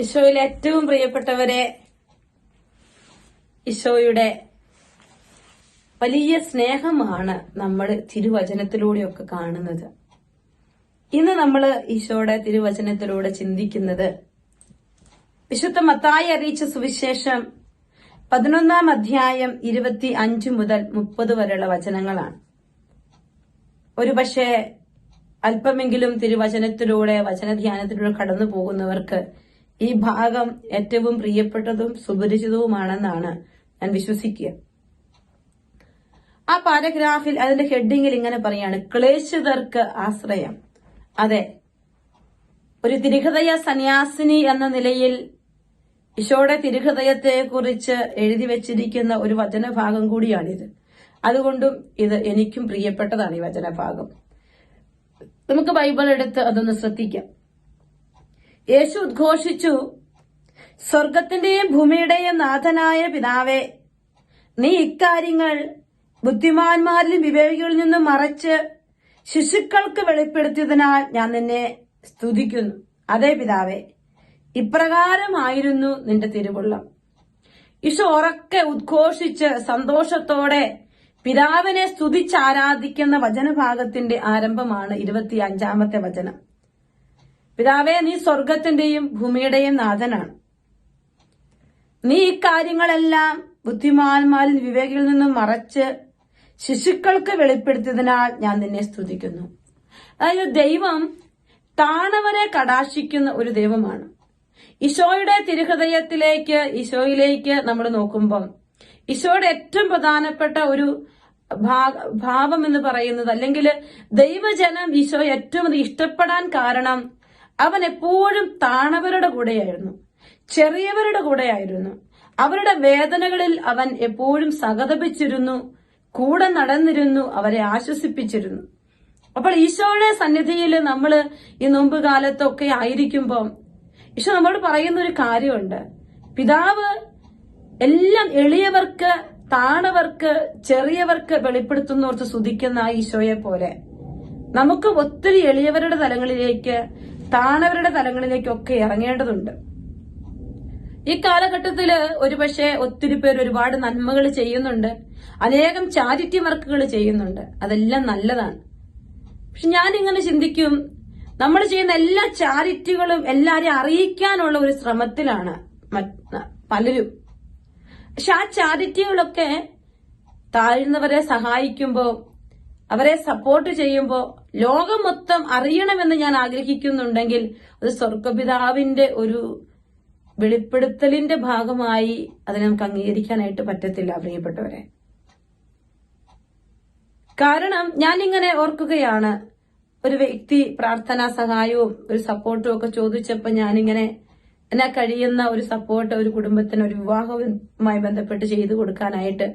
ഈശോയിൽ ഏറ്റവും പ്രിയപ്പെട്ടവരെ ഈശോയുടെ വലിയ സ്നേഹമാണ് നമ്മൾ തിരുവചനത്തിലൂടെയൊക്കെ കാണുന്നത്. ഇന്ന് നമ്മൾ ഈശോയുടെ തിരുവചനത്തിലൂടെ ചിന്തിക്കുന്നത് വിശുദ്ധ മത്തായി അറിയിച്ച സുവിശേഷം പതിനൊന്നാം അധ്യായം ഇരുപത്തി അഞ്ച് മുതൽ മുപ്പത് വരെയുള്ള വചനങ്ങളാണ്. ഒരുപക്ഷെ അല്പമെങ്കിലും തിരുവചനത്തിലൂടെ വചനധ്യാനത്തിലൂടെ കടന്നു പോകുന്നവർക്ക് ഈ ഭാഗം ഏറ്റവും പ്രിയപ്പെട്ടതും സുപരിചിതവുമാണെന്നാണ് ഞാൻ വിശ്വസിക്കുക. ആ പാരഗ്രാഫിൽ അതിന്റെ ഹെഡിങ്ങിൽ ഇങ്ങനെ പറയാണ് ക്ലേശിതർക്ക് ആശ്രയം. അതെ ഒരു തിരുഹൃദയ സന്യാസിനി എന്ന നിലയിൽ ഈശോയുടെ തിരുഹൃദയത്തെ കുറിച്ച് എഴുതി വെച്ചിരിക്കുന്ന ഒരു വചനഭാഗം കൂടിയാണിത്. അതുകൊണ്ടും ഇത് എനിക്കും പ്രിയപ്പെട്ടതാണ് ഈ വചനഭാഗം. നമുക്ക് ബൈബിൾ എടുത്ത് അതൊന്ന് ശ്രദ്ധിക്കാം. യേശു ഉദ്ഘോഷിച്ചു സ്വർഗത്തിന്റെയും ഭൂമിയുടെയും നാഥനായ പിതാവേ നീ ഇക്കാര്യങ്ങൾ ബുദ്ധിമാന്മാരിലും വിവേകികളിൽ നിന്നും മറച്ച് ശിശുക്കൾക്ക് വെളിപ്പെടുത്തിയതിനാൽ ഞാൻ നിന്നെ സ്തുതിക്കുന്നു. അതേ പിതാവേ ഇപ്രകാരമായിരുന്നു നിന്റെ തിരുവുള്ളം. ഈശോ ഉറക്കെ ഉദ്ഘോഷിച്ച് സന്തോഷത്തോടെ പിതാവിനെ സ്തുതിച്ചാരാധിക്കുന്ന വചനഭാഗത്തിന്റെ ആരംഭമാണ് ഇരുപത്തി അഞ്ചാമത്തെ വചനം. പിതാവേ നീ സ്വർഗത്തിന്റെയും ഭൂമിയുടെയും നാഥനാണ്. നീ ഇക്കാര്യങ്ങളെല്ലാം ബുദ്ധിമാന്മാരിൽ വിവേകിൽ നിന്നും മറച്ച് ശിശുക്കൾക്ക് വെളിപ്പെടുത്തിയതിനാൽ ഞാൻ നിന്നെ സ്തുതിക്കുന്നു. അതായത് ദൈവം താണവരെ കടാശിക്കുന്ന ഒരു ദൈവമാണ്. ഈശോയുടെ തിരുഹൃദയത്തിലേക്ക് ഈശോയിലേക്ക് നമ്മൾ നോക്കുമ്പം ഈശോയുടെ ഏറ്റവും പ്രധാനപ്പെട്ട ഒരു ഭാവം എന്ന് പറയുന്നത് അല്ലെങ്കിൽ ദൈവജനം ഈശോ ഏറ്റവും ഇഷ്ടപ്പെടാൻ കാരണം അവൻ എപ്പോഴും താണവരുടെ കൂടെയായിരുന്നു ചെറിയവരുടെ കൂടെയായിരുന്നു. അവരുടെ വേദനകളിൽ അവൻ എപ്പോഴും സഹതപിച്ചിരുന്നു കൂടെ നടന്നിരുന്നു അവരെ ആശ്വസിപ്പിച്ചിരുന്നു. അപ്പോൾ ഈശോയുടെ സന്നിധിയിൽ നമ്മൾ ഈ നോമ്പ് കാലത്തൊക്കെ ആയിരിക്കുമ്പോൾ ഈശോ നമ്മോട് പറയുന്ന ഒരു കാര്യമുണ്ട്. പിതാവ് എല്ലാം എളിയവർക്ക് താണവർക്ക് ചെറിയവർക്ക് വെളിപ്പെടുത്തുന്നവർക്ക് സ്തുതിക്കുന്ന ഈശോയെ പോലെ നമുക്ക് ഒത്തിരി എളിയവരുടെ തലങ്ങളിലേക്ക് താണവരുടെ തലങ്ങളിലേക്കൊക്കെ ഇറങ്ങേണ്ടതുണ്ട്. ഈ കാലഘട്ടത്തിൽ ഒരുപക്ഷെ ഒത്തിരി പേർ ഒരുപാട് നന്മകൾ ചെയ്യുന്നുണ്ട്. അനേകം ചാരിറ്റി വർക്കുകൾ ചെയ്യുന്നുണ്ട്. അതെല്ലാം നല്ലതാണ്. പക്ഷെ ഞാൻ ഇങ്ങനെ ചിന്തിക്കും നമ്മൾ ചെയ്യുന്ന എല്ലാ ചാരിറ്റികളും എല്ലാരെയും അറിയിക്കാനുള്ള ഒരു ശ്രമത്തിലാണ് പലരും. പക്ഷെ ആ ചാരിറ്റികളൊക്കെ താഴ്ന്നവരെ സഹായിക്കുമ്പോൾ അവരെ സപ്പോർട്ട് ചെയ്യുമ്പോൾ ലോകം മൊത്തം അറിയണമെന്ന് ഞാൻ ആഗ്രഹിക്കുന്നുണ്ടെങ്കിൽ അത് സ്വർഗപിതാവിന്റെ ഒരു വെളിപ്പെടുത്തലിന്റെ ഭാഗമായി അതിനെ നമുക്ക് അംഗീകരിക്കാനായിട്ട് പറ്റത്തില്ല പ്രിയപ്പെട്ടവരെ. കാരണം ഞാൻ ഇങ്ങനെ ഓർക്കുകയാണ് ഒരു വ്യക്തി പ്രാർത്ഥനാ സഹായവും ഒരു സപ്പോർട്ടും ഒക്കെ ചോദിച്ചപ്പോൾ ഞാനിങ്ങനെ എന്നാ കഴിയുന്ന ഒരു സപ്പോർട്ട് ഒരു കുടുംബത്തിന് ഒരു വിവാഹവുമായി ബന്ധപ്പെട്ട് ചെയ്തു കൊടുക്കാനായിട്ട്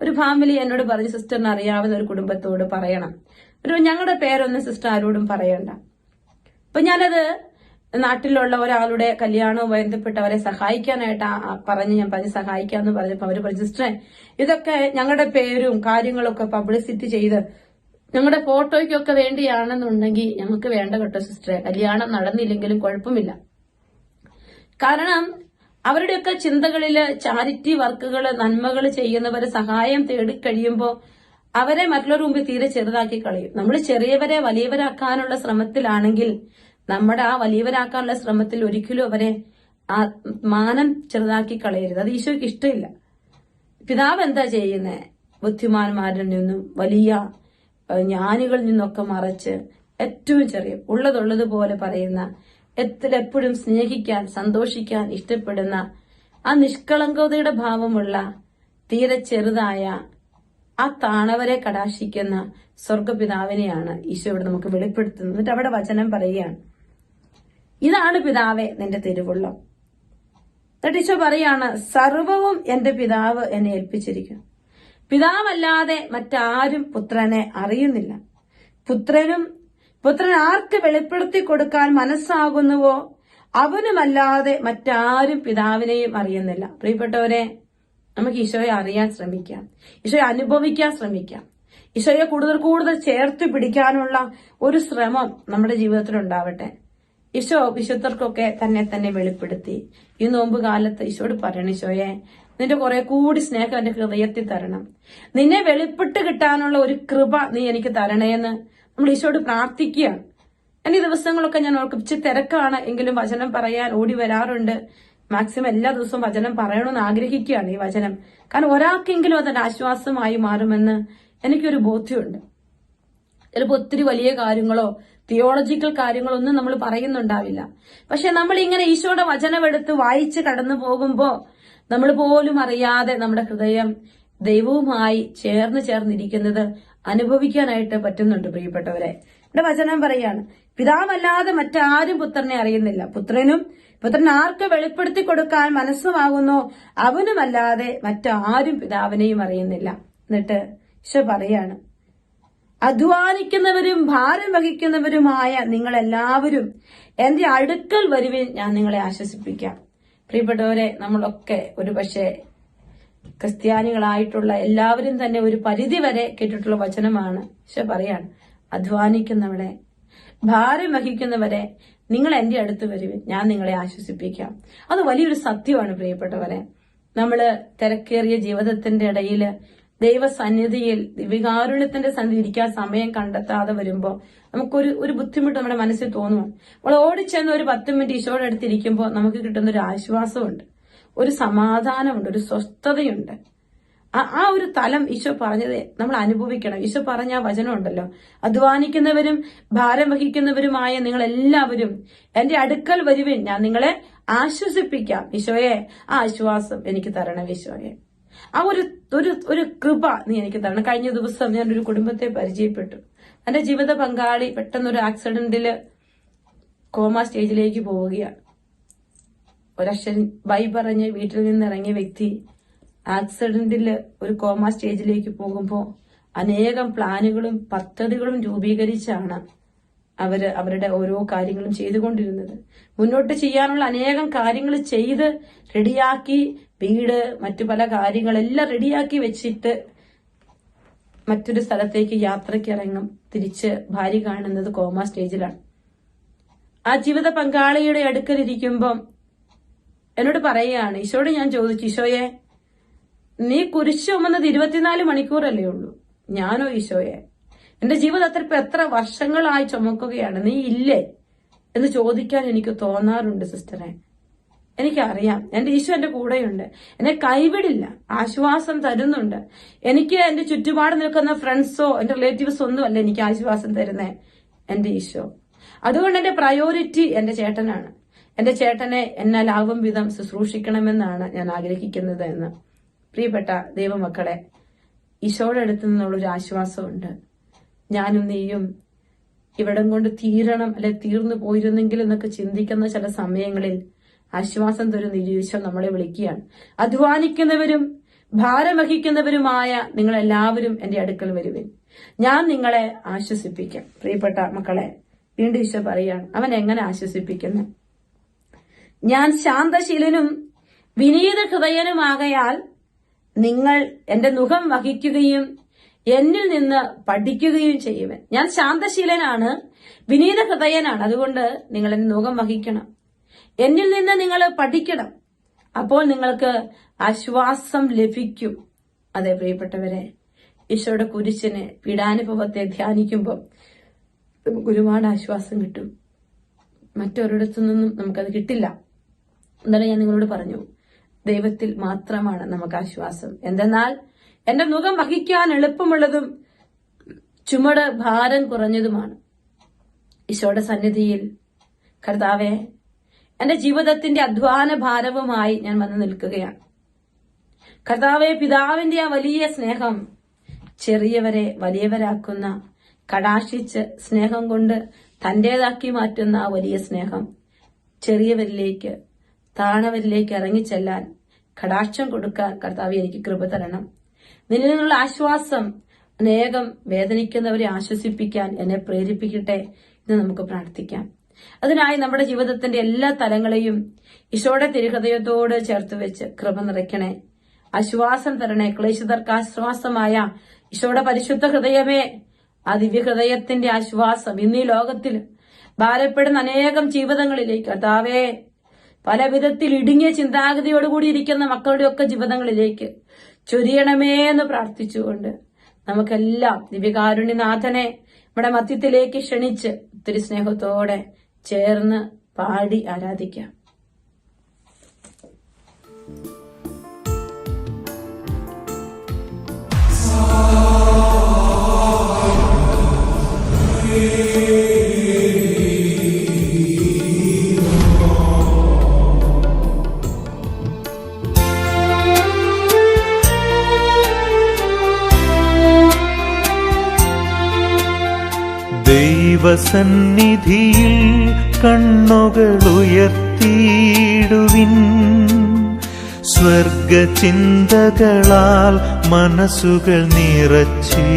ഒരു ഫാമിലി എന്നോട് പറഞ്ഞു സിസ്റ്ററിന് അറിയാവുന്ന ഒരു കുടുംബത്തോട് പറയണം. ഒരു ഞങ്ങളുടെ പേരൊന്നും സിസ്റ്റർ ആരോടും പറയണ്ട. അപ്പൊ ഞാനത് നാട്ടിലുള്ള ഒരാളുടെ കല്യാണവുമായി ബന്ധപ്പെട്ട് അവരെ സഹായിക്കാനായിട്ട് പറഞ്ഞ് ഞാൻ പറഞ്ഞ് സഹായിക്കാന്ന് പറഞ്ഞപ്പോ അവർ പറഞ്ഞു സിസ്റ്ററെ ഇതൊക്കെ ഞങ്ങളുടെ പേരും കാര്യങ്ങളൊക്കെ പബ്ലിസിറ്റി ചെയ്ത് ഞങ്ങളുടെ ഫോട്ടോയ്ക്കൊക്കെ വേണ്ടിയാണെന്നുണ്ടെങ്കിൽ ഞങ്ങൾക്ക് വേണ്ട കേട്ടോ സിസ്റ്ററെ കല്യാണം നടന്നില്ലെങ്കിലും കുഴപ്പമില്ല. കാരണം അവരുടെയൊക്കെ ചിന്തകളിൽ ചാരിറ്റി വർക്കുകൾ നന്മകൾ ചെയ്യുന്നവരെ സഹായം തേടി കഴിയുമ്പോൾ അവരെ മറ്റുള്ളവർ മുമ്പിൽ തീരെ ചെറുതാക്കി കളയും. നമ്മൾ ചെറിയവരെ വലിയവരാക്കാനുള്ള ശ്രമത്തിലാണെങ്കിൽ നമ്മുടെ ആ വലിയവരാക്കാനുള്ള ശ്രമത്തിൽ ഒരിക്കലും അവരെ മാനം ചെറുതാക്കി കളയരുത്. അത് ഈശോയ്ക്ക് ഇഷ്ടമില്ല. പിതാവ് എന്താ ചെയ്യുന്നത് ബുദ്ധിമാന്മാരിൽ നിന്നും വലിയ ജ്ഞാനികളിൽ നിന്നൊക്കെ മറച്ച് ഏറ്റവും ചെറിയ ഉള്ളതുള്ളതുപോലെ പറയുന്ന എത്ര എപ്പോഴും സ്നേഹിക്കാൻ സന്തോഷിക്കാൻ ഇഷ്ടപ്പെടുന്ന ആ നിഷ്കളങ്കതയുടെ ഭാവമുള്ള തീരെ ചെറുതായ ആ താണവരെ കടാശിക്കുന്ന സ്വർഗപിതാവിനെയാണ് ഈശോ ഇവിടെ നമുക്ക് വെളിപ്പെടുത്തുന്നത്. എന്നിട്ട് അവിടെ വചനം പറയുകയാണ്. ഇതാണ് പിതാവെ നിന്റെ തിരുവുള്ളം. എന്നിട്ട് ഈശോ പറയാണ് സർവവും എന്റെ പിതാവ് എന്നെ ഏൽപ്പിച്ചിരിക്കുന്നു. പിതാവല്ലാതെ മറ്റാരും പുത്രനെ അറിയുന്നില്ല. പുത്രനും പുത്രൻ ആർക്ക് വെളിപ്പെടുത്തി കൊടുക്കാൻ മനസ്സാകുന്നുവോ അവനുമല്ലാതെ മറ്റാരും പിതാവിനെയും അറിയുന്നില്ല. പ്രിയപ്പെട്ടവരെ നമുക്ക് ഈശോയെ അറിയാൻ ശ്രമിക്കാം. ഈശോയെ അനുഭവിക്കാൻ ശ്രമിക്കാം. ഈശോയെ കൂടുതൽ കൂടുതൽ ചേർത്ത് പിടിക്കാനുള്ള ഒരു ശ്രമം നമ്മുടെ ജീവിതത്തിൽ ഉണ്ടാവട്ടെ. ഈശോ വിശുദ്ധർക്കൊക്കെ തന്നെ തന്നെ വെളിപ്പെടുത്തി. ഈ നോമ്പ് കാലത്ത് ഈശോട് പറയണം ഈശോയെ നിന്റെ കുറെ കൂടി സ്നേഹം എന്റെ ഹൃദയത്തിൽ തരണം. നിന്നെ വെളിപ്പെട്ട് കിട്ടാനുള്ള ഒരു കൃപ നീ എനിക്ക് തരണേന്ന്. നമ്മൾ ഈശോട് പ്രാർത്ഥിക്കുകയാണ്. ഞാൻ ദിവസങ്ങളൊക്കെ ഞാൻ ഓർക്കും ഇച്ചിരി തിരക്കാണ്. എങ്കിലും വചനം പറയാൻ ഓടി വരാറുണ്ട്. മാക്സിമം എല്ലാ ദിവസവും വചനം പറയണമെന്ന് ആഗ്രഹിക്കുകയാണ് ഈ വചനം. കാരണം ഒരാൾക്കെങ്കിലും അതൊരു ആശ്വാസമായി മാറുമെന്ന് എനിക്കൊരു ബോധ്യമുണ്ട്. ചിലപ്പോൾ ഒത്തിരി വലിയ കാര്യങ്ങളോ തിയോളജിക്കൽ കാര്യങ്ങളോ ഒന്നും നമ്മൾ പറയുന്നുണ്ടാവില്ല. പക്ഷെ നമ്മൾ ഇങ്ങനെ ഈശോയുടെ വചനമെടുത്ത് വായിച്ച് കടന്നു പോകുമ്പോൾ നമ്മൾ പോലും അറിയാതെ നമ്മുടെ ഹൃദയം ദൈവവുമായി ചേർന്ന് ചേർന്നിരിക്കുന്നത് അനുഭവിക്കാനായിട്ട് പറ്റുന്നുണ്ട് പ്രിയപ്പെട്ടവരെ. ഇവിടെ വചനം പറയാണ് പിതാവല്ലാതെ മറ്റാരും പുത്രനെ അറിയുന്നില്ല. പുത്രനും പുത്രൻ ആർക്ക് വെളിപ്പെടുത്തി കൊടുക്കാൻ മനസ്സുമാകുന്നു അവനുമല്ലാതെ മറ്റാരും പിതാവിനെയും അറിയുന്നില്ല. എന്നിട്ട് ഈശോ പറയാണ് അധ്വാനിക്കുന്നവരും ഭാരം വഹിക്കുന്നവരുമായ നിങ്ങളെല്ലാവരും എന്റെ അടുക്കൽ വരുവിൻ ഞാൻ നിങ്ങളെ ആശ്വസിപ്പിക്കാം. പ്രിയപ്പെട്ടവരെ നമ്മളൊക്കെ ഒരു പക്ഷേ ക്രിസ്ത്യാനികളായിട്ടുള്ള എല്ലാവരും തന്നെ ഒരു പരിധി വരെ കേട്ടിട്ടുള്ള വചനമാണ് പക്ഷെ പറയാണ് അധ്വാനിക്കുന്നവളെ ഭാരം വഹിക്കുന്നവരെ നിങ്ങൾ എന്റെ അടുത്ത് വരുവിൻ ഞാൻ നിങ്ങളെ ആശ്വസിപ്പിക്കാം. അത് വലിയൊരു സത്യമാണ് പ്രിയപ്പെട്ടവരെ. നമ്മൾ തിരക്കേറിയ ജീവിതത്തിന്റെ ഇടയിൽ ദൈവസന്നിധിയിൽ വികാരുണ്യത്തിന്റെ സന്നിധി ഇരിക്കാൻ സമയം കണ്ടെത്താതെ വരുമ്പോൾ നമുക്കൊരു ഒരു ബുദ്ധിമുട്ട് നമ്മുടെ മനസ്സിൽ തോന്നും നമ്മൾ ഓടിച്ചെന്ന് ഒരു പത്ത് മിനിറ്റ് ഈശോയുടെ അടുത്തിരിക്കുമ്പോൾ നമുക്ക് കിട്ടുന്ന ഒരു ആശ്വാസമുണ്ട്. ഒരു സമാധാനമുണ്ട് ഒരു സ്വസ്ഥതയുണ്ട്. ആ ഒരു തലം ഈശോ പറഞ്ഞത് നമ്മൾ അനുഭവിക്കണം. ഈശോ പറഞ്ഞ ആ വചനം ഉണ്ടല്ലോ അധ്വാനിക്കുന്നവരും ഭാരം വഹിക്കുന്നവരുമായ നിങ്ങൾ എല്ലാവരും എന്റെ അടുക്കൽ വരുവിൻ. ഞാൻ നിങ്ങളെ ആശ്വസിപ്പിക്കാം. ഈശോയെ ആ ആശ്വാസം എനിക്ക് തരണം ഈശോയെ. ആ ഒരു ഒരു ഒരു കൃപ നീ എനിക്ക് തരണം. കഴിഞ്ഞ ദിവസം ഞാൻ ഒരു കുടുംബത്തെ പരിചയപ്പെട്ടു. എന്റെ ജീവിത പങ്കാളി പെട്ടെന്നൊരു ആക്സിഡന്റിൽ കോമ സ്റ്റേജിലേക്ക് പോവുകയാണ്. ഒരക്ഷരം ബൈ പറഞ്ഞ് വീട്ടിൽ നിന്ന് ഇറങ്ങിയ വ്യക്തി ആക്സിഡന്റിൽ ഒരു കോമ സ്റ്റേജിലേക്ക് പോകുമ്പോൾ അനേകം പ്ലാനുകളും പദ്ധതികളും രൂപീകരിച്ചാണ് അവർ അവരുടെ ഓരോ കാര്യങ്ങളും ചെയ്തുകൊണ്ടിരുന്നത്. മുന്നോട്ട് ചെയ്യാനുള്ള അനേകം കാര്യങ്ങൾ ചെയ്ത് റെഡിയാക്കി വീട് മറ്റു പല കാര്യങ്ങളെല്ലാം റെഡിയാക്കി വെച്ചിട്ട് മറ്റൊരു സ്ഥലത്തേക്ക് യാത്രയ്ക്ക് ഇറങ്ങും തിരിച്ച് ഭാര്യ കാണുന്നത് കോമ സ്റ്റേജിലാണ്. ആ ജീവിത പങ്കാളിയുടെ അടുക്കൽ ഇരിക്കുമ്പം എന്നോട് പറയുകയാണ് ഈശോയോട് ഞാൻ ചോദിച്ചു ഈശോയെ നീ കുരിശ് ചുമന്നത് ഇരുപത്തിനാല് മണിക്കൂറല്ലേ ഉള്ളൂ? ഞാനോ ഈശോയെ? എന്റെ ജീവിതത്തിൽ ഇപ്പൊ എത്ര വർഷങ്ങളായി ചുമക്കുകയാണ് നീ ഇല്ലേ? എന്ന് ചോദിക്കാൻ എനിക്ക് തോന്നാറുണ്ട് സിസ്റ്ററെ. എനിക്കറിയാം എന്റെ ഈശോ എന്റെ കൂടെയുണ്ട്. എന്നെ കൈവിടില്ല ആശ്വാസം തരുന്നുണ്ട്. എനിക്ക് എന്റെ ചുറ്റുപാട് നിൽക്കുന്ന ഫ്രണ്ട്സോ എന്റെ റിലേറ്റീവ്സോ ഒന്നുമല്ല എനിക്ക് ആശ്വാസം തരുന്നേ എന്റെ ഈശോ. അതുകൊണ്ട് എന്റെ പ്രയോറിറ്റി എന്റെ ചേട്ടനാണ്. എന്റെ ചേട്ടനെ എന്നാലാവും വിധം ശുശ്രൂഷിക്കണമെന്നാണ് ഞാൻ ആഗ്രഹിക്കുന്നത് എന്ന്. പ്രിയപ്പെട്ട ദൈവമക്കളെ ഈശോയുടെ അടുത്ത് നിന്നുള്ള ഒരു ആശ്വാസമുണ്ട്. ഞാനും നീയും ഇവിടം കൊണ്ട് തീരണം അല്ലെ തീർന്നു പോയിരുന്നെങ്കിൽ എന്നൊക്കെ ചിന്തിക്കുന്ന ചില സമയങ്ങളിൽ ആശ്വാസം തരുന്ന ഈശോ നമ്മളെ വിളിക്കുകയാണ്. അധ്വാനിക്കുന്നവരും ഭാരം വഹിക്കുന്നവരുമായ നിങ്ങൾ എല്ലാവരും എന്റെ അടുക്കൽ വരുവിൻ. ഞാൻ നിങ്ങളെ ആശ്വസിപ്പിക്കാം. പ്രിയപ്പെട്ട മക്കളെ വീണ്ടും ഈശോ പറയാണ് അവൻ എങ്ങനെ ആശ്വസിപ്പിക്കുന്നു? ഞാൻ ശാന്തശീലനും വിനീത ഹൃദയനുമാകയാൽ നിങ്ങൾ എന്റെ മുഖം വഹിക്കുകയും എന്നിൽ നിന്ന് പഠിക്കുകയും ചെയ്യുവൻ. ഞാൻ ശാന്തശീലനാണ് വിനീത ഹൃദയനാണ് അതുകൊണ്ട് നിങ്ങൾ എന്റെ മുഖം വഹിക്കണം. എന്നിൽ നിന്ന് നിങ്ങൾ പഠിക്കണം. അപ്പോൾ നിങ്ങൾക്ക് ആശ്വാസം ലഭിക്കും. അതെ പ്രിയപ്പെട്ടവരെ ഈശോയുടെ കുരിശിന് പീഡാനുഭവത്തെ ധ്യാനിക്കുമ്പോൾ നമുക്ക് ഒരുപാട് ആശ്വാസം കിട്ടും. മറ്റൊരിടത്തു നിന്നും നമുക്കത് കിട്ടില്ല. എന്താണ് ഞാൻ നിങ്ങളോട് പറഞ്ഞു ദൈവത്തിൽ മാത്രമാണ് നമുക്ക് ആശ്വാസം. എന്തെന്നാൽ എന്റെ മുഖം വഹിക്കാൻ എളുപ്പമുള്ളതും ചുമട് ഭാരം കുറഞ്ഞതുമാണ്. ഈശോയുടെ സന്നിധിയിൽ കർത്താവെ എന്റെ ജീവിതത്തിന്റെ അധ്വാന ഭാരവുമായി ഞാൻ വന്നു നിൽക്കുകയാണ്. കർത്താവെ പിതാവിന്റെ ആ വലിയ സ്നേഹം ചെറിയവരെ വലിയവരാക്കുന്ന കടാശിച്ച് സ്നേഹം കൊണ്ട് തന്റേതാക്കി മാറ്റുന്ന ആ വലിയ സ്നേഹം ചെറിയവരിലേക്ക് താണവരിലേക്ക് ഇറങ്ങിച്ചെല്ലാൻ കടാക്ഷം കൊടുക്കാൻ കർത്താവ് എനിക്ക് കൃപ തരണം. നിന്നിൽ നിന്നുള്ള ആശ്വാസം അനേകം വേദനിക്കുന്നവരെ ആശ്വസിപ്പിക്കാൻ എന്നെ പ്രേരിപ്പിക്കട്ടെ എന്ന് നമുക്ക് പ്രാർത്ഥിക്കാം. അതിനായി നമ്മുടെ ജീവിതത്തിന്റെ എല്ലാ തലങ്ങളെയും ഈശോയുടെ തിരുഹൃദയത്തോട് ചേർത്ത് വെച്ച് കൃപ നിറയ്ക്കണേ. ആശ്വാസം തരണേ. ക്ലേശിതർക്ക് ആശ്വാസമായ ഈശോയുടെ പരിശുദ്ധ ഹൃദയമേ ആ ദിവ്യഹൃദയത്തിന്റെ ആശ്വാസം ഇന്ന് ഈ ലോകത്തിൽ ഭാരപ്പെടുന്ന അനേകം ജീവിതങ്ങളിലേക്ക് കർത്താവേ പല വിധത്തിൽ ഇടുങ്ങിയ ചിന്താഗതിയോടുകൂടി ഇരിക്കുന്ന മക്കളുടെയൊക്കെ ജീവിതങ്ങളിലേക്ക് ചൊരിയണമേ എന്ന് പ്രാർത്ഥിച്ചുകൊണ്ട് നമുക്കെല്ലാം ദിവ്യകാരുണ്യനാഥനെ നമ്മുടെ മധ്യത്തിലേക്ക് ക്ഷണിച്ച് ഒത്തിരി സ്നേഹത്തോടെ ചേർന്ന് പാടി ആരാധിക്കാം. ദൈവസന്നിധിയിൽ കണ്ണുകളുയർത്തിയിടുവിൻ. സ്വർഗചിന്തകളാൽ മനസ്സുകൾ നിറച്ചിടുവിൻ.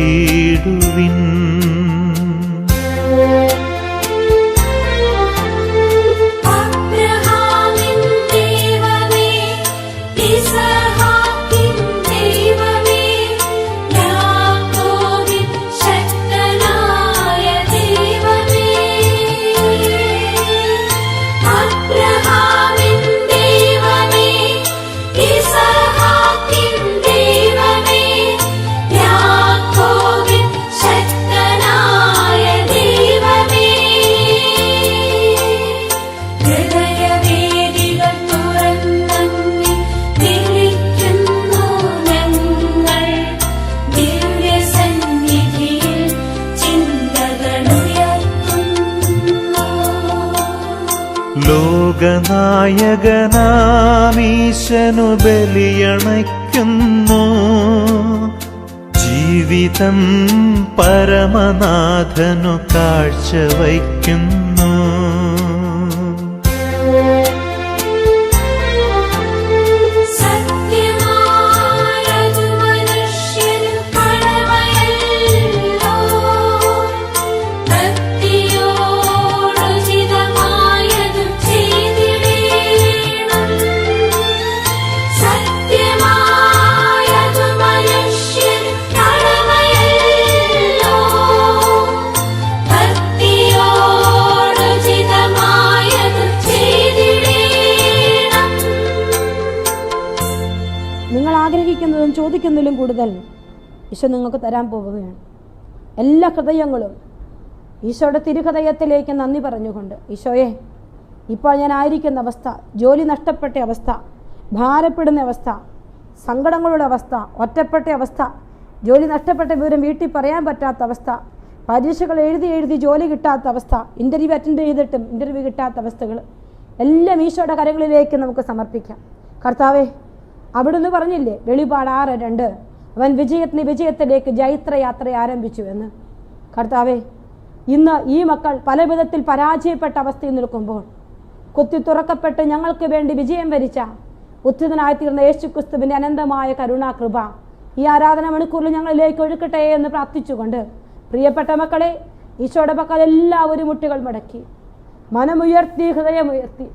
ലോകനായകനാമീശനു ബലിയണയ്ക്കുന്നു. ജീവിതം പരമനാഥനു കാഴ്ചവയ്ക്കുന്നു. സത്യമായതു ഈശോ നിങ്ങൾക്ക് തരാൻ പോവുകയാണ്. എല്ലാ ഹൃദയങ്ങളും ഈശോയുടെ തിരുഹൃദയത്തിലേക്ക് നന്ദി പറഞ്ഞുകൊണ്ട് ഈശോയെ ഇപ്പോൾ ഞാൻ ആയിരിക്കുന്ന അവസ്ഥ ജോലി നഷ്ടപ്പെട്ട അവസ്ഥ ഭാരപ്പെടുന്ന അവസ്ഥ സങ്കടങ്ങളുടെ അവസ്ഥ ഒറ്റപ്പെട്ട അവസ്ഥ ജോലി നഷ്ടപ്പെട്ട വിവരം വീട്ടിൽ പറയാൻ പറ്റാത്ത അവസ്ഥ പരീക്ഷകൾ എഴുതി എഴുതി ജോലി കിട്ടാത്ത അവസ്ഥ ഇന്റർവ്യൂ അറ്റൻഡ് ചെയ്തിട്ടും ഇന്റർവ്യൂ കിട്ടാത്ത അവസ്ഥകൾ എല്ലാം ഈശോയുടെ കരങ്ങളിലേക്ക് നമുക്ക് സമർപ്പിക്കാം. കർത്താവേ അവിടുന്ന് പറഞ്ഞില്ലേ വെളിപാട് ആറ് രണ്ട് അവൻ വിജയത്തിന് വിജയത്തിലേക്ക് ജൈത്രയാത്ര ആരംഭിച്ചു എന്ന്. കർത്താവേ ഇന്ന് ഈ മക്കൾ പല വിധത്തിൽ പരാജയപ്പെട്ട അവസ്ഥയിൽ നിൽക്കുമ്പോൾ കുത്തി തുറക്കപ്പെട്ട് ഞങ്ങൾക്ക് വേണ്ടി വിജയം വരിച്ച ഉത്ഥിതനായി തീർന്ന യേശു ക്രിസ്തുവിന്റെ അനന്തമായ കരുണാകൃപ ഈ ആരാധന മണിക്കൂറിൽ ഞങ്ങളിലേക്ക് ഒഴുക്കട്ടെ എന്ന് പ്രാർത്ഥിച്ചുകൊണ്ട് പ്രിയപ്പെട്ട മക്കളെ ഈശോയുടെ പക്കൽ എല്ലാവരും മുട്ടുകൾ മടക്കി. മനമുയർത്തി ഹൃദയമുയർത്തി.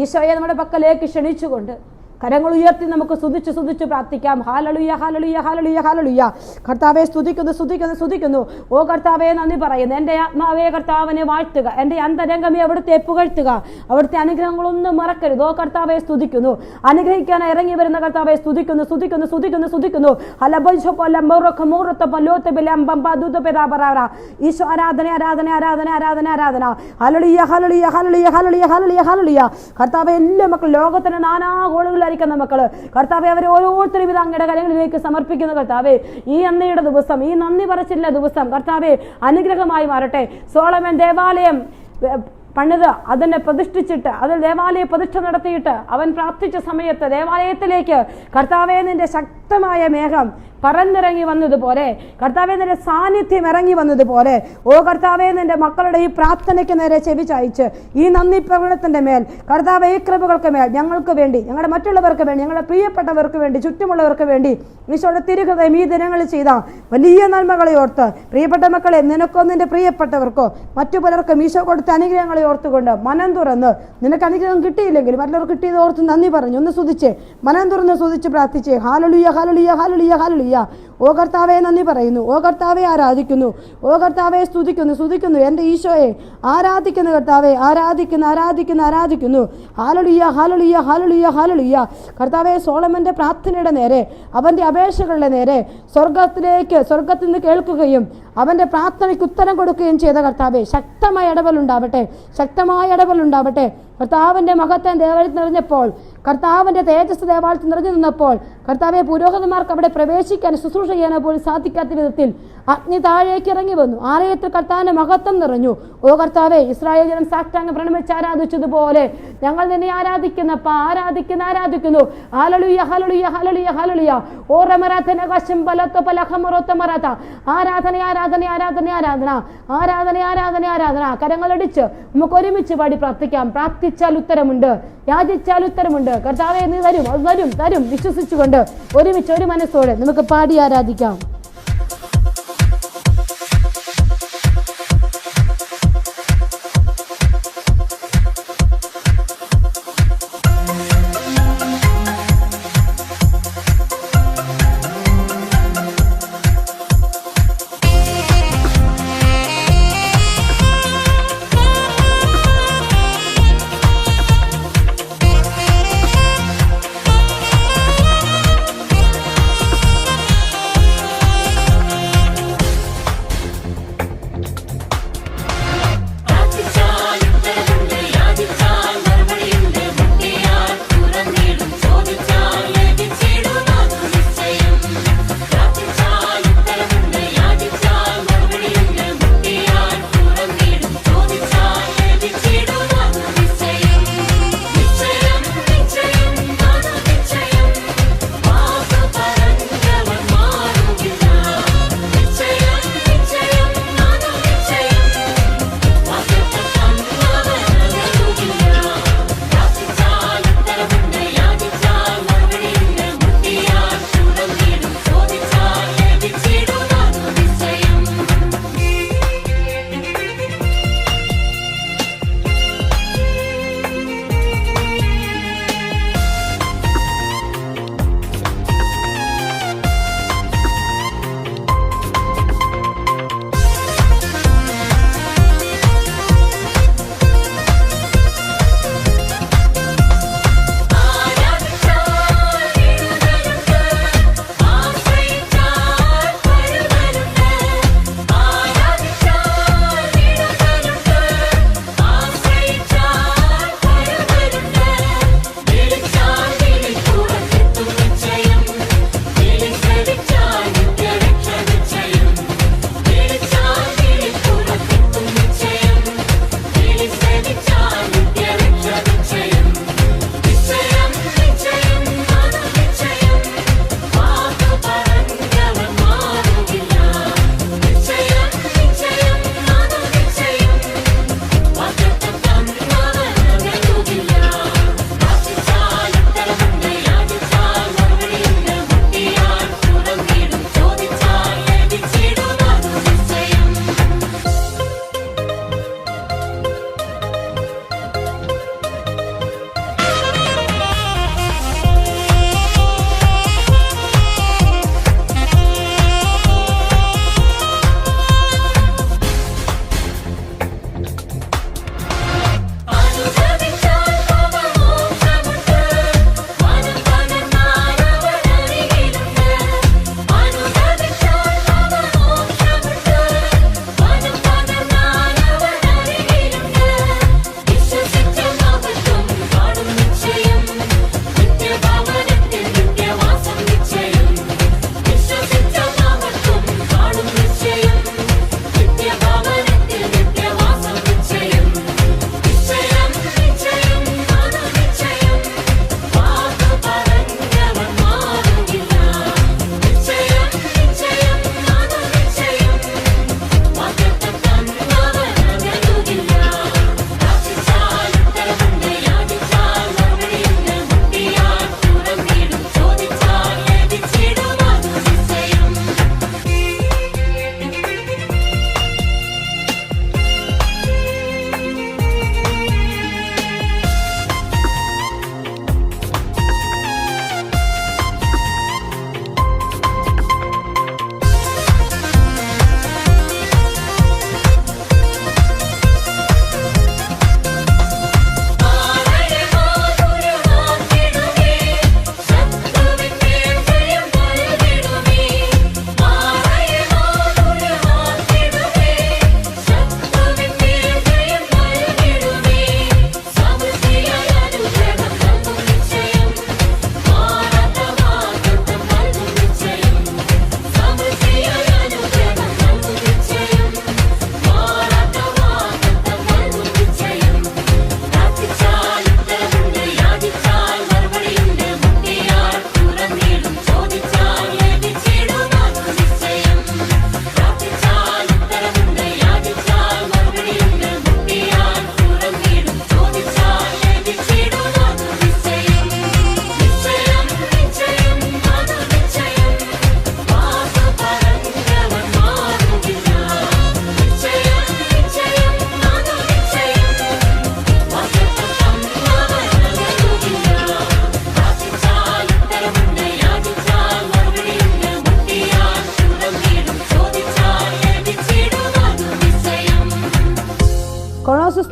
ഈശോയെ നമ്മുടെ പക്കലേക്ക് ക്ഷണിച്ചുകൊണ്ട് കരങ്ങൾ ഉയർത്തി നമുക്ക് സ്തുതിച്ച് സ്തുതിച്ച് പ്രാർത്ഥിക്കാം. ഹാലളുയ ഹാലളുയ ഹാലളുയ ഹാലളുയ കർത്താവെ സ്തുതിക്കുന്നു സ്തുതിക്കുന്നു സ്തുതിക്കുന്നു. ഓ കർത്താവെ നന്ദി പറയുന്നു. എന്റെ ആത്മാവേ കർത്താവിനെ വാഴ്ത്തുക. എന്റെ അന്തരംഗമേ അവിടുത്തെ പുകഴ്ത്തുക. അവിടുത്തെ അനുഗ്രഹങ്ങളൊന്നും മറക്കരുത്. ഓ കർത്താവെ സ്തുതിക്കുന്നു. അനുഗ്രഹിക്കാൻ ഇറങ്ങി വരുന്ന കർത്താവെ സ്തുതിക്കുന്നു സ്തുതിക്കുന്നു സ്തുതിക്കുന്നു സ്തുതിക്കുന്നു. ഈശോ ആരാധന ആരാധന ആരാധന ആരാധന ആരാധന. Hallelujah hallelujah hallelujah hallelujah hallelujah hallelujah കർത്താവെ എല്ലാ മക്കളും ലോകത്തിന്റെ നാനാ കോണുകളിലായിരിക്കുന്ന മക്കൾ. കർത്താവെ അവരെ ഓരോരുത്തരും ഇത് അങ്ങയുടെ കരങ്ങളിലേക്ക് സമർപ്പിക്കുന്ന കർത്താവെ ഈ അന്നയുടെ ദിവസം ഈ നന്ദി പറച്ചില്ല ദിവസം കർത്താവെ അനുഗ്രഹമായി മാറട്ടെ. സോളമൻ ദേവാലയം പണിത് അതിനെ പ്രതിഷ്ഠിച്ചിട്ട് അതിൽ ദേവാലയ പ്രതിഷ്ഠ നടത്തിയിട്ട് അവൻ പ്രാർത്ഥിച്ച സമയത്ത് ദേവാലയത്തിലേക്ക് കർത്താവേ നിന്റെ ശക്തമായ മേഘം പറന്നിറങ്ങി വന്നതുപോലെ കർത്താവെ നിന്റെ സാന്നിധ്യം ഇറങ്ങി വന്നതുപോലെ ഓ കർത്താവെ നിന്റെ മക്കളുടെ ഈ പ്രാർത്ഥനയ്ക്ക് നേരെ ചെവി ചായച്ച് ഈ നന്ദി പ്രകടനത്തിന്റെ മേൽ കർത്താവെ ഈ കൃപകൾക്ക് മേൽ ഞങ്ങൾക്ക് വേണ്ടി ഞങ്ങളുടെ മറ്റുള്ളവർക്ക് വേണ്ടി ഞങ്ങളുടെ പ്രിയപ്പെട്ടവർക്ക് വേണ്ടി ചുറ്റുമുള്ളവർക്ക് വേണ്ടി ഈശോയുടെ തിരുഹൃദയം ഈ ദിനങ്ങളിൽ ചെയ്ത വലിയ നന്മകളെ ഓർത്ത് പ്രിയപ്പെട്ട മക്കളെ നിനക്കോ നിന്റെ പ്രിയപ്പെട്ടവർക്കോ മറ്റു പലർക്കും ഈശോ കൊടുത്ത അനുഗ്രഹങ്ങളെ ഓർത്തുകൊണ്ട് മനം തുറന്ന് നിനക്ക് അനുഗ്രഹം കിട്ടിയില്ലെങ്കിൽ മറ്റുള്ളവർ കിട്ടിയത് ഓർത്ത് നന്ദി പറഞ്ഞു. ഒന്ന് സ്തുതിച്ച്. മനം തുറന്ന് സ്തുതിച്ച് പ്രാർത്ഥിച്ച്. ഹാലലുയ ഹലുളിയ ഹലുളിയ ഹലുളിയ ഓ കർത്താവെ നന്ദി പറയുന്നു. ഓ കർത്താവെ ആരാധിക്കുന്നു. ഓ കർത്താവെ സ്തുതിക്കുന്നു സ്തുതിക്കുന്നു. എന്റെ ഈശോയെ ആരാധിക്കുന്ന കർത്താവെ ആരാധിക്കുന്നു ആരാധിക്കുന്നു ആരാധിക്കുന്നു. ഹാലളിയ ഹാലളിയ ഹാലളിയ ഹാലളിയ കർത്താവെ സോളമന്റെ പ്രാർത്ഥനയുടെ നേരെ അവന്റെ അപേക്ഷകളുടെ നേരെ സ്വർഗത്തിലേക്ക് സ്വർഗത്തിൽ നിന്ന് കേൾക്കുകയും അവന്റെ പ്രാർത്ഥനയ്ക്ക് ഉത്തരം കൊടുക്കുകയും ചെയ്ത കർത്താവെ ശക്തമായ ഇടപെലുണ്ടാവട്ടെ ശക്തമായ ഇടപെലുണ്ടാവട്ടെ. കർത്താവിന്റെ മഹത്വം ദേവാലയത്തിൽ നിറഞ്ഞപ്പോൾ കർത്താവിന്റെ തേജസ് ദേവാലയത്തിൽ നിറഞ്ഞു നിന്നപ്പോൾ കർത്താവെ പുരോഹിതന്മാർക്ക് അവിടെ പ്രവേശിക്കാൻ ശുശ്രൂഷ ചെയ്യാനോ പോലും സാധിക്കാത്ത വിധത്തിൽ അഗ്നി താഴേക്ക് ഇറങ്ങി വന്നു. ആലയത്തിൽ കർത്താവിന്റെ മഹത്വം നിറഞ്ഞു. ഓ കർത്താവെ ഇസ്രായേൽ ജനം സാക്ടാങ് പ്രണമിച്ച് ആരാധിച്ചതുപോലെ ഞങ്ങൾ നിന്നെ ആരാധിക്കുന്നപ്പ ആരാധിക്കുന്ന ആരാധിക്കുന്നു. ഹലളിയ ഹലളിയ ഹലളിയ ഹലളിയ ഓ റമറാത്തന കശം പലത്തൊ പലഹമറൊത്ത മറാത്ത. ആരാധന ആരാധന ആരാധന ആരാധന. ആരാധന ആരാധന ആരാധന. കരങ്ങളടിച്ച് നമുക്ക് ഒരുമിച്ച് പാടി പ്രാർത്ഥിക്കാം. പ്രാർത്ഥിച്ചാൽ ഉത്തരമുണ്ട്. യാചിച്ചാൽ ഉത്തരമുണ്ട്. കർത്താവെ നീ തരും അത് തരും തരും വിശ്വസിച്ചുകൊണ്ട് ഒരുമിച്ച് ഒരു മനസ്സോടെ നമുക്ക് പാടി ആരാധിക്കാം.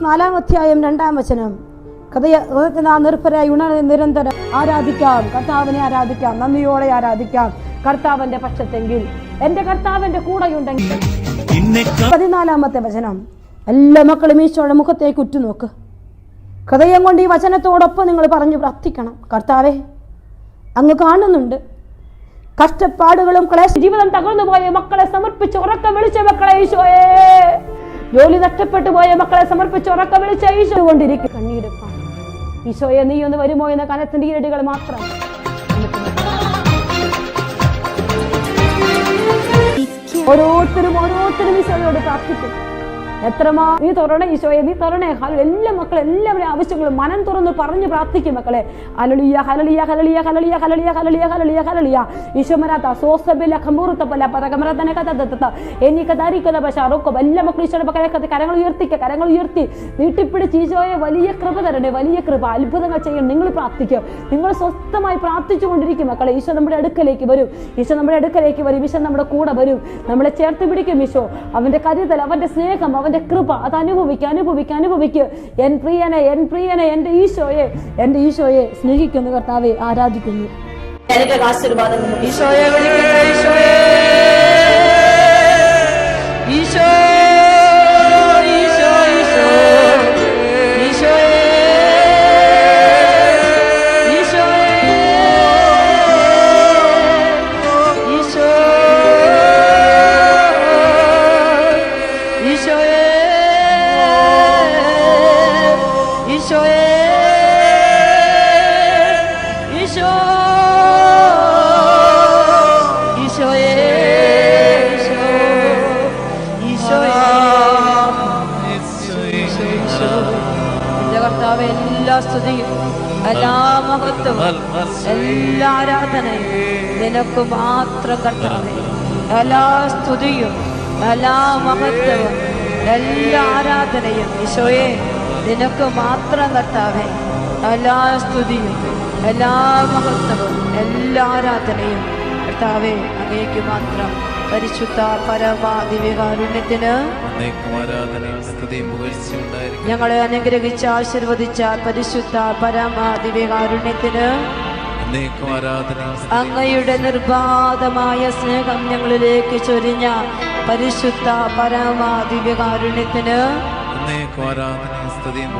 നാലാം അധ്യായം രണ്ടാം വചനം. കഥയ നിർഭരായി ഉണർന്ന് നിരന്തരം ആരാധിക്കാം. കർത്താവിനെ ആരാധിക്കാം. നന്ദിയോടെ ആരാധിക്കാം. കർത്താവിന്റെ പക്ഷത്തെങ്കിൽ. എന്റെ കർത്താവിന്റെ കൂടെയുണ്ടെങ്കിൽ. പതിനാലാമത്തെ വചനം. എല്ലാ മക്കളും ഈശോയുടെ മുഖത്തേക്ക് ഉറ്റുനോക്ക്. ഹൃദയം കൊണ്ട് ഈ വചനത്തോടൊപ്പം നിങ്ങൾ പറഞ്ഞു പ്രാർത്ഥിക്കണം. കർത്താവേ അങ്ങ് കാണുന്നുണ്ട്. കഷ്ടപ്പാടുകളും ക്ലേശ ജീവിതം തകർന്നു പോയ മക്കളെ സമർപ്പിച്ച് ഉറക്കം വിളിച്ച മക്കളെ ഈശോയെ. ജോലി നഷ്ടപ്പെട്ടു പോയ മക്കളെ സമർപ്പിച്ച് ഉറക്കം വിളിച്ച ഈശോ കൊണ്ടിരിക്കും കണ്ണീരപ്പാണ് ഈശോയെ നീ ഒന്ന് വരുമോ എന്ന കനത്തിന്റെ ഈരടികൾ മാത്രം. ഓരോരുത്തരും ഓരോരുത്തരും ഈശോയോട് പ്രാർത്ഥിക്കും. എത്രമാ നീ തുറണേ ഈശോയെ നീ തുറണേ ഹലോ എല്ലാ മക്കളും എല്ലാവരും ആവശ്യങ്ങളും മനം തുറന്ന് പറഞ്ഞു പ്രാർത്ഥിക്കും മക്കളെ. Hallelujah hallelujah hallelujah hallelujah hallelujah hallelujah hallelujah hallelujah ഈശോമരാത്ത സോസബില ഖമ്പൂർത്തപ്പല പതകമരതന കഥ എനിക്ക് ധരിക്കുന്ന പക്ഷേ അറൊക്കെ എല്ലാ മക്കളും ഈശോയുടെ കഥ കരങ്ങൾ ഉയർത്തിക്ക കരങ്ങൾ ഉയർത്തി. നീട്ടിപ്പിടിച്ച് ഈശോയെ വലിയ കൃപ തരണേ വലിയ കൃപ. അത്ഭുതങ്ങൾ ചെയ്യണം. നിങ്ങൾ പ്രാർത്ഥിക്കും. നിങ്ങൾ സ്വസ്ഥമായി പ്രാർത്ഥിച്ചു കൊണ്ടിരിക്കും മക്കളെ. ഈശോ നമ്മുടെ അടുക്കലേക്ക് വരും. ഈശോ നമ്മുടെ അടുക്കലേക്ക് വരും. ഈശോ നമ്മുടെ കൂടെ വരും. നമ്മളെ ചേർത്ത് പിടിക്കും ഈശോ. അവന്റെ കരുതൽ അവന്റെ സ്നേഹം അവന്റെ കൃപ അത് അനുഭവിക്കുക അനുഭവിക്കുക അനുഭവിക്കുക എൻ പ്രിയനെ എൻ പ്രിയനെ എന്റെ ഈശോയെ എന്റെ ഈശോയെ സ്നേഹിക്കുന്നു കർത്താവെ ആരാധിക്കുന്നു. ഈശോയെ ഈശോയെ. ഈശോ ഈശോ എല്ലാ മഹത്വവും എല്ലാ ആരാധനയും ഈശോയെ നിനക്ക് മാത്രം കർത്താവേ. എല്ലാ സ്തുതിയും എല്ലാ മഹത്വവും എല്ലാ ആരാധനയും കർത്താവേ അങ്ങേക്ക് മാത്രം പരിശുദ്ധ പരമാ ദിവ്യകാരുണ്യത്തിന് അനേകം ആരാധനയും സ്തുതിയും പുകഴ്ചയും ഞങ്ങളെ അനുഗ്രഹിച്ച് ആശീർവദിച്ച പരിശുദ്ധ പരമാ ദിവ്യകാരുണ്യത്തിന് അനേകം അങ്ങയുടെ നിർബാധമായ സ്നേഹം ഞങ്ങളിലേക്ക് ചൊരിഞ്ഞ പരിശുദ്ധ പരമാദിവ്യകാരുണ്യത്തിന് സ്തുതിയും